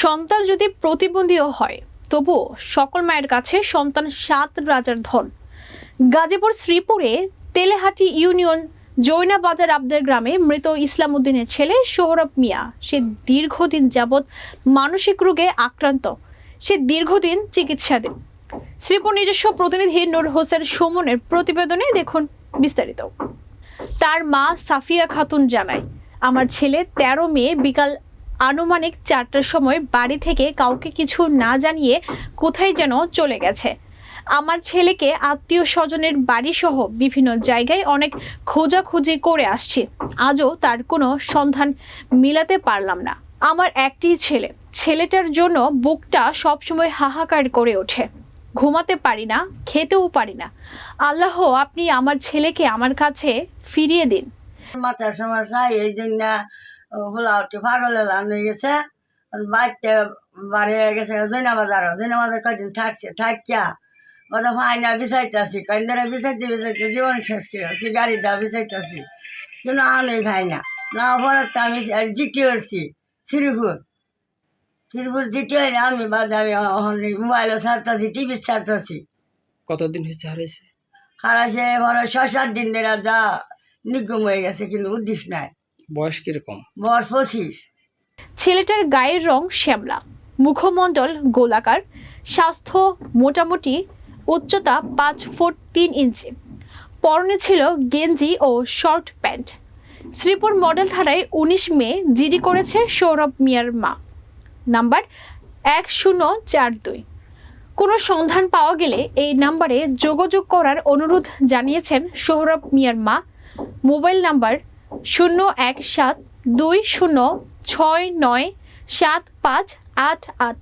সন্তান যদি প্রতিবন্ধীও হয়, তবুও সকল মায়ের কাছে সন্তান সাত রাজার ধন। গাজীপুর, শ্রীপুরে তেলেহাটি ইউনিয়ন জৈনা বাজার আবদের গ্রামে মৃত ইসলাম উদ্দিনের ছেলে সোহরব মিয়া। সে দীর্ঘদিন যাবৎ মানসিক রোগে আক্রান্ত। সে দীর্ঘদিন চিকিৎসাধীন। শ্রীপুর নিজস্ব প্রতিনিধি নূর হোসেন সুমনের প্রতিবেদনে দেখুন বিস্তারিত। তার মা সাফিয়া খাতুন জানায়, আমার ছেলে তেরো মে বিকাল আনুমানিক চারটার সময় বাড়ি থেকে কাউকে কিছু না জানিয়ে কোথায় যেন চলে গেছে। আমার ছেলেকে আত্মীয় স্বজনের বাড়ি সহ বিভিন্ন জায়গায় অনেক খোঁজাখুঁজি করে আসছি। আজও তার কোনো সন্ধান মিলাতে পারলাম না। আমার একটি ছেলে, ছেলেটার জন্য বুকটা সবসময় হাহাকার করে ওঠে। ঘুমাতে পারি না, খেতেও পারি না। আল্লাহ, আপনি আমার ছেলেকে আমার কাছে ফিরিয়ে দিন। মাথার সমস্যা এই জন্য হলা উঠে পাগল এলাম হয়ে গেছে। বাড়িতে বাড়ি হয়ে গেছে জৈনা বাজার জৈনা বাজার কয়দিন থাকছে থাকিয়া ওটা ফাইনা বিচাইতেছি কয়েকদিন বিচাইতে বিচাইতে জীবন শেষ করে আছি গাড়িটা বিচাইতেছি কিন্তু আমি খাই না না পরে তো আমি জিটি করছি শ্রীপুর। শ্রীপুর জিটি হইলে আমি বাদে আমি মোবাইলে ছাড়তেছি টিভি ছাড়তেছি। কতদিন হয়েছে হারাইছে? হারাইছে বড় ছয় সাত দিন ধরে যা নিগম হয়ে গেছে কিন্তু উদ্দেশ্য নাই। বয়স কীরকম? বয়স পঁচিশ। ছেলেটার গায়ের রং শ্যামলা মুখমণ্ডল গোলাকার স্বাস্থ্য মোটামুটি উচ্চতা পাঁচ ফুট তিন ইঞ্চি। পরনে ছিল গেঞ্জি ও শর্ট প্যান্ট। শ্রীপুর মডেল ধারায় উনিশ মে জিডি করেছে সৌরভ মিয়ার মা। নাম্বার এক শূন্য চার দুই। কোনো সন্ধান পাওয়া গেলে এই নাম্বারে যোগাযোগ করার অনুরোধ জানিয়েছেন সৌরভ মিয়ার মা। মোবাইল নাম্বার শূন্য এক সাত দুই শূন্য ছয় নয় সাত পাঁচ আট আট।